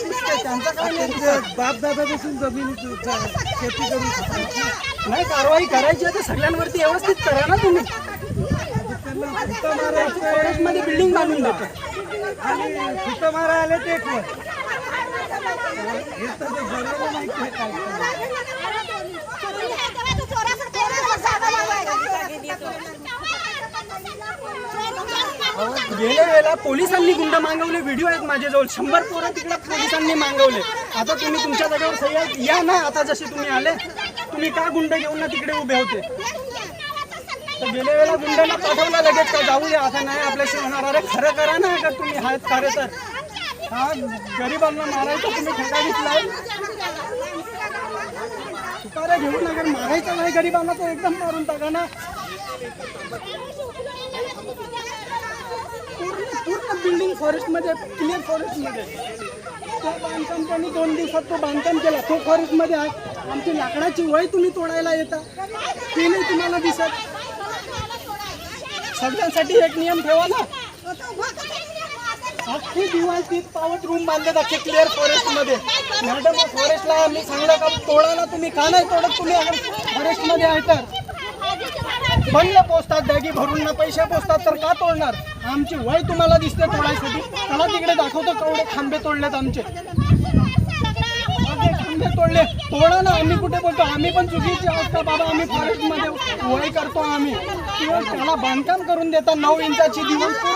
त्या बापदादापासून जमीन शेती करून नाही कारवाई करायची आहे तर सगळ्यांवरती व्यवस्थित करा ना तुम्ही. मध्ये बिल्डिंग बांधून देतो. आणि फुटं मारा आले ते एक वर. गेल्या वेळेला पोलिसांनी गुंड मागवले व्हिडिओ आहेत माझ्याजवळ. शंभर पोरं तिकडे पोलिसांनी मागवले. आता तुम्ही तुमच्या जागेवर सही या ना आता जसे तुम्ही आले तुम्ही का गुंड घेऊन ना तिकडे उभे होते? तर गेल्या वेळेला गुंडांना पाठवलं लगेच का जाऊया? आता नाही आपल्याशी होणार. अरे खरं करा ना अगर तुम्ही आहेत खरे तर. हा गरिबांना मारायचं तुम्ही ठेका घेतलाय तुकारा घेऊन अगर मारायचं नाही गरिबांना तर एकदम मारून टाका ना. बिल्डिंग फॉरेस्टमध्ये क्लिअर फॉरेस्टमध्ये तो बांधकाम त्यांनी दोन दिवसात तो बांधकाम केला. तो फॉरेस्टमध्ये आहे. आमची लाकडाची वय तुम्ही तोडायला येता. ते नाही तुम्हाला दिसत. सगळ्यांसाठी एक नियम ठेवा ना. अख्खी दिवाळ तीच पावत रूम बांधले अख्खे क्लिअर फॉरेस्टमध्ये मॅडम फॉरेस्टला मी सांगलं का? तोडायला तुम्ही. का नाही तोडत तुम्ही? अगर फॉरेस्टमध्ये आहे तर. बंद पोचतात बॅगी भरून ना पैसे पोचतात तर का तोडणार? आमची वय तुम्हाला दिसते तोडायसाठी. त्याला तिकडे दाखवतो तेवढे खांबे तोडलेत आमचे. खांबे तोडले? तोडा ना आम्ही कुठे बोलतो? आम्ही पण चुकीची आहोत बाबा आम्ही फॉरेस्टमध्ये वय करतो आम्ही. किंवा त्याला बांधकाम करून देता नऊ इंचाची दिवस